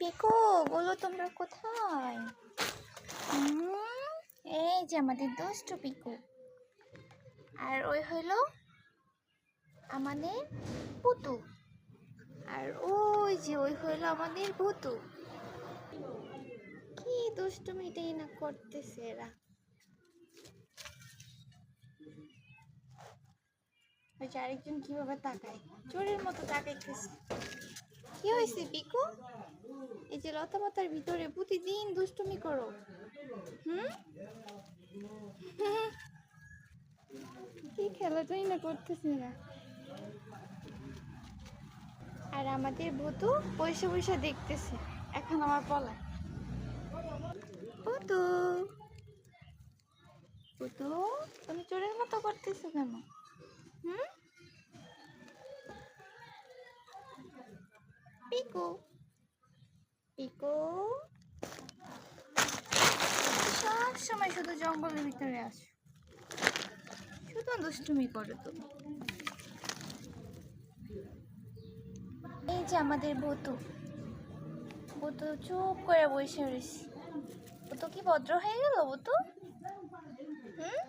পিকো, বলো তোমরা কোথায়? এই যে আমাদের দুষ্টু পিকু। আর ওই হলো আমাদের পুতু। আর ওই যে ওই হলো আমাদের ভুতু। কি দুষ্টুমিটাই না করতেছে এরা। ওই যে আরেকজন কীভাবে তাকায়? চোরের মতো তাকাইতেছে। কি হয়েছে পিকু এই যে লতা পাতার ভিতরে প্রতিদিন দুষ্টুমি করো। হুম? কি খেলাটাই না করতেছে না। আর আমাদের ভূতু পয়সা পয়সা দেখতেছে, এখন আমার পলায়। ভূতু ভূতু তুমি চোরের মতো করতেছো কেন? হুম? পিকু পিকু সব সময় শুধু জঙ্গলের ভিতরে আসো। শুধু দুষ্টুমি করো তুমি। এই যে আমাদের বতু বতু চুপ করে বসে রয়েছে। বতু কি ভদ্র হয়ে গেল বতু হুম?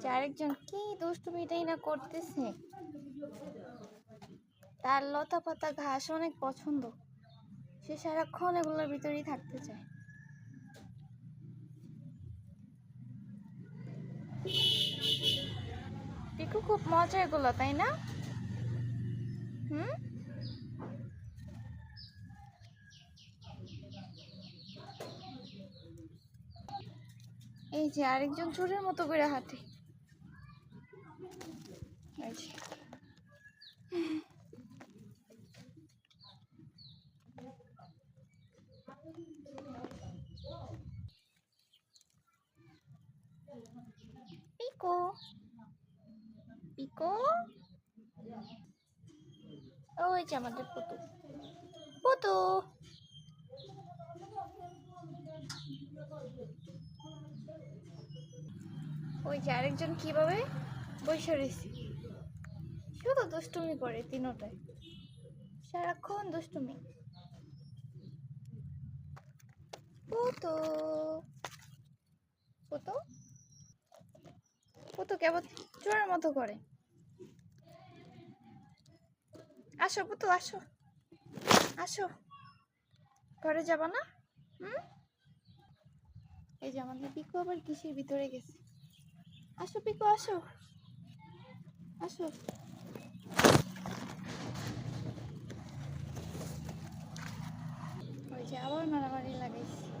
যে আরেকজন কি দুষ্টুমিটাই না করতেছে? তার লতা পাতা ঘাস অনেক পছন্দ। সে সারাক্ষণ এগুলোর ভিতরেই থাকতে চায়। পিকু খুব মজা এগুলো, তাই না? হুম? এই যে আরেকজন চোরের মতো করে হাঁটে। এই যে। পিকো পিকো ওই যে আমাদের পুতু পুতু ওই যে আরেকজন কীভাবে বসে রয়েছে শুধু দুষ্টুমি করে তিনোটায় সারাক্ষণ দুষ্টুমি পুতু পুতু কেবল চোরের মতো করে। আসো পুতু আসো। আসো। ঘরে যাবা না? হুম? এই যে আমাদের পিকু আবার কিসের ভিতরে গেছে? আসো পিকু, আসো। আসো। ওই যে আবার মারামারি লাগাইছে।